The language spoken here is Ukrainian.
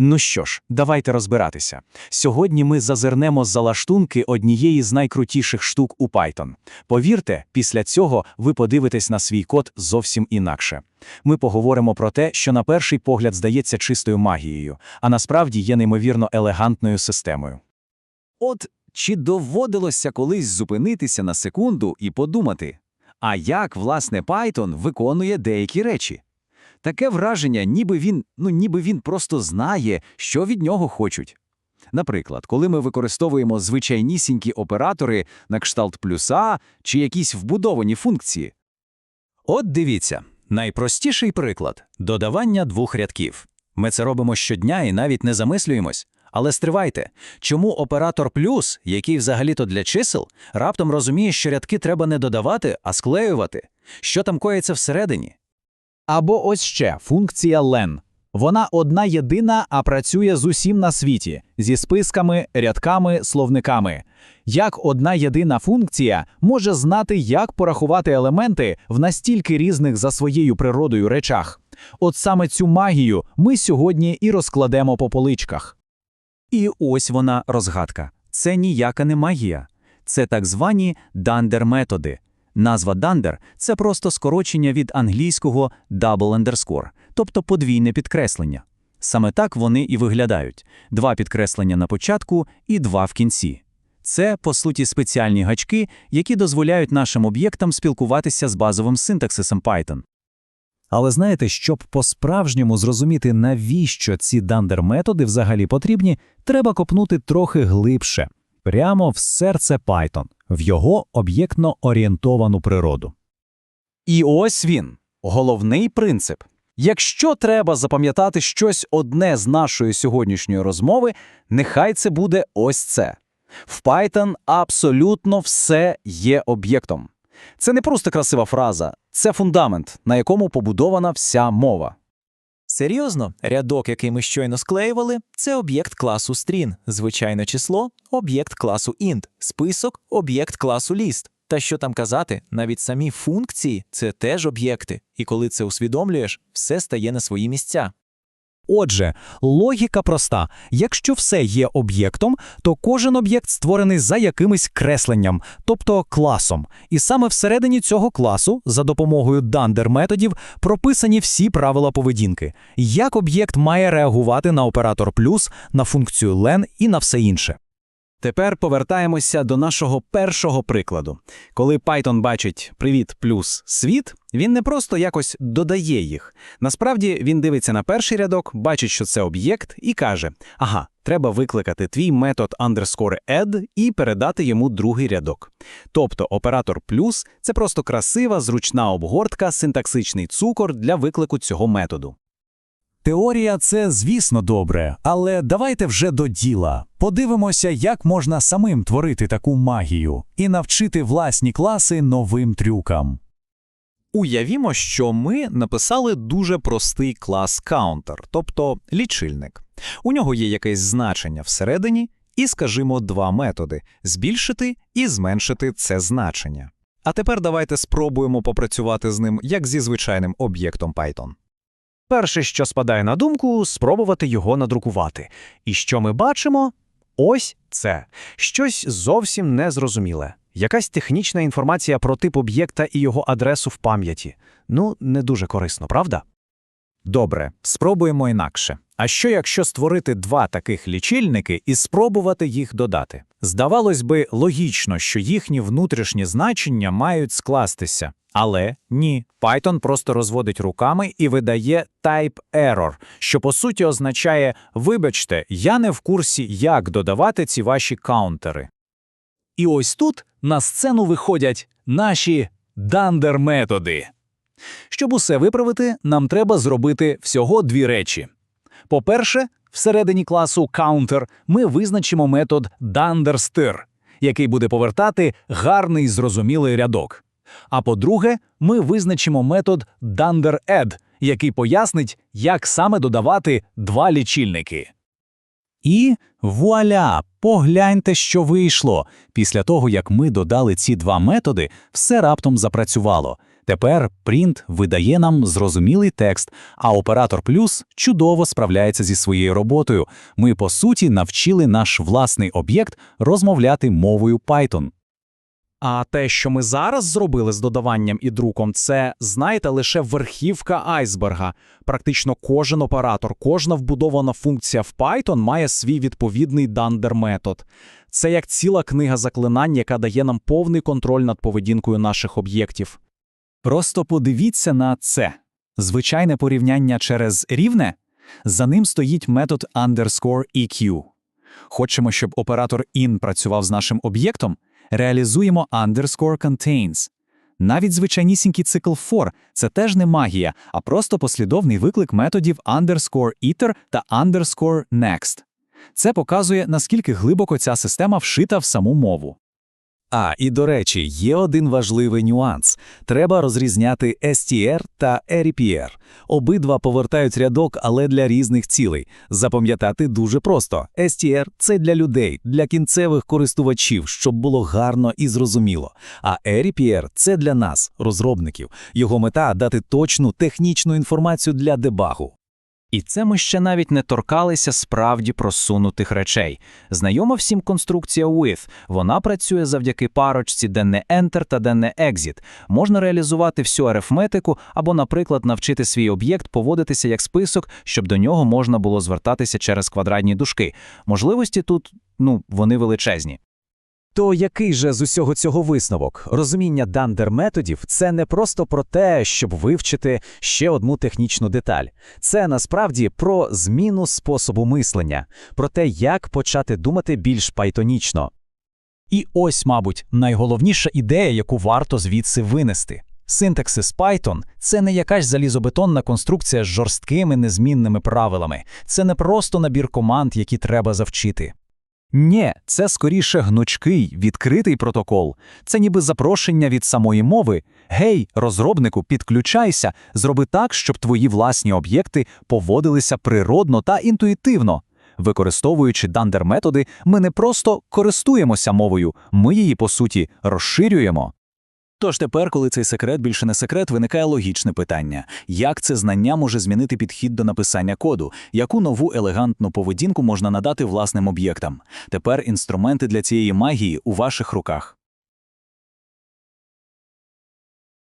Ну що ж, давайте розбиратися. Сьогодні ми зазирнемо за лаштунки однієї з найкрутіших штук у Python. Повірте, після цього ви подивитесь на свій код зовсім інакше. Ми поговоримо про те, що на перший погляд здається чистою магією, а насправді є неймовірно елегантною системою. От чи доводилося колись зупинитися на секунду і подумати, а як, власне, Python виконує деякі речі? Таке враження, ніби він, ну, ніби він просто знає, що від нього хочуть. Наприклад, коли ми використовуємо звичайнісінькі оператори на кшталт плюса чи якісь вбудовані функції. От дивіться, найпростіший приклад – додавання двох рядків. Ми це робимо щодня і навіть не замислюємось. Але стривайте, чому оператор плюс, який взагалі-то для чисел, раптом розуміє, що рядки треба не додавати, а склеювати? Що там коїться всередині? Або ось ще функція len. Вона одна єдина, а працює з усім на світі зі списками, рядками, словниками. Як одна єдина функція може знати, як порахувати елементи в настільки різних за своєю природою речах? От саме цю магію ми сьогодні і розкладемо по поличках. І ось вона розгадка. Це ніяка не магія. Це так звані дандер-методи. Назва дандер – це просто скорочення від англійського double underscore, тобто подвійне підкреслення. Саме так вони і виглядають. Два підкреслення на початку і два в кінці. Це, по суті, спеціальні гачки, які дозволяють нашим об'єктам спілкуватися з базовим синтаксисом Python. Але знаєте, щоб по-справжньому зрозуміти, навіщо ці дандер-методи взагалі потрібні, треба копнути трохи глибше, прямо в серце Python, в його об'єктно-орієнтовану природу. І ось він, головний принцип. Якщо треба запам'ятати щось одне з нашої сьогоднішньої розмови, нехай це буде ось це. В Python абсолютно все є об'єктом. Це не просто красива фраза, це фундамент, на якому побудована вся мова. Серйозно, рядок, який ми щойно склеювали, це об'єкт класу string, звичайне число – об'єкт класу int, список – об'єкт класу list. Та що там казати, навіть самі функції – це теж об'єкти, і коли це усвідомлюєш, все стає на свої місця. Отже, логіка проста: якщо все є об'єктом, то кожен об'єкт створений за якимось кресленням, тобто класом. І саме всередині цього класу, за допомогою дандер-методів, прописані всі правила поведінки, як об'єкт має реагувати на оператор плюс, на функцію len і на все інше. Тепер повертаємося до нашого першого прикладу. Коли Python бачить привіт плюс світ, він не просто якось додає їх. Насправді він дивиться на перший рядок, бачить, що це об'єкт, і каже: ага, треба викликати твій метод underscore add і передати йому другий рядок. Тобто оператор плюс це просто красива, зручна обгортка, синтаксичний цукор для виклику цього методу. Теорія це, звісно, добре, але давайте вже до діла. Подивимося, як можна самим творити таку магію і навчити власні класи новим трюкам. Уявімо, що ми написали дуже простий клас counter, тобто лічильник. У нього є якесь значення всередині, і, скажімо, два методи – збільшити і зменшити це значення. А тепер давайте спробуємо попрацювати з ним як зі звичайним об'єктом Python. Перше, що спадає на думку, спробувати його надрукувати. І що ми бачимо? Ось це. Щось зовсім незрозуміле. Якась технічна інформація про тип об'єкта і його адресу в пам'яті. Ну, не дуже корисно, правда? Добре, спробуємо інакше. А що якщо створити два таких лічильники і спробувати їх додати? Здавалось би, логічно, що їхні внутрішні значення мають скластися. Але ні, Python просто розводить руками і видає type error, що по суті означає «Вибачте, я не в курсі, як додавати ці ваші каунтери». І ось тут на сцену виходять наші дандер-методи. Щоб усе виправити, нам треба зробити всього дві речі. По-перше, всередині класу counter ми визначимо метод danderStir, який буде повертати гарний зрозумілий рядок. А по-друге, ми визначимо метод danderAdd, який пояснить, як саме додавати два лічильники. І вуаля! Погляньте, що вийшло. Після того, як ми додали ці два методи, все раптом запрацювало. Тепер print видає нам зрозумілий текст, а оператор плюс чудово справляється зі своєю роботою. Ми, по суті, навчили наш власний об'єкт розмовляти мовою Python. А те, що ми зараз зробили з додаванням і друком, це, знаєте, лише верхівка айсберга. Практично кожен оператор, кожна вбудована функція в Python має свій відповідний Dunder-метод. Це як ціла книга заклинань, яка дає нам повний контроль над поведінкою наших об'єктів. Просто подивіться на це. Звичайне порівняння через рівне. За ним стоїть метод underscore EQ. Хочемо, щоб оператор in працював з нашим об'єктом, реалізуємо underscore contains. Навіть звичайнісінький цикл for – це теж не магія, а просто послідовний виклик методів underscore iter та underscore next. Це показує, наскільки глибоко ця система вшита в саму мову. А, і до речі, є один важливий нюанс. Треба розрізняти STR та RPR. Обидва повертають рядок, але для різних цілей. Запам'ятати дуже просто. STR – це для людей, для кінцевих користувачів, щоб було гарно і зрозуміло. А RPR – це для нас, розробників. Його мета – дати точну технічну інформацію для дебагу. І це ми ще навіть не торкалися справді просунутих речей. Знайома всім конструкція with. Вона працює завдяки парочці, де не enter та де не exit. Можна реалізувати всю арифметику або, наприклад, навчити свій об'єкт поводитися як список, щоб до нього можна було звертатися через квадратні дужки. Можливості тут, ну, вони величезні. То який же з усього цього висновок? Розуміння дандер-методів – це не просто про те, щоб вивчити ще одну технічну деталь. Це насправді про зміну способу мислення, про те, як почати думати більш пайтонічно. І ось, мабуть, найголовніша ідея, яку варто звідси винести. Синтаксис Python – це не якась залізобетонна конструкція з жорсткими незмінними правилами. Це не просто набір команд, які треба завчити. Ні, це скоріше гнучкий, відкритий протокол. Це ніби запрошення від самої мови. Гей, розробнику, підключайся, зроби так, щоб твої власні об'єкти поводилися природно та інтуїтивно. Використовуючи дандер-методи, ми не просто користуємося мовою, ми її, по суті, розширюємо. Тож тепер, коли цей секрет більше не секрет, виникає логічне питання: як це знання може змінити підхід до написання коду, яку нову елегантну поведінку можна надати власним об'єктам? Тепер інструменти для цієї магії у ваших руках.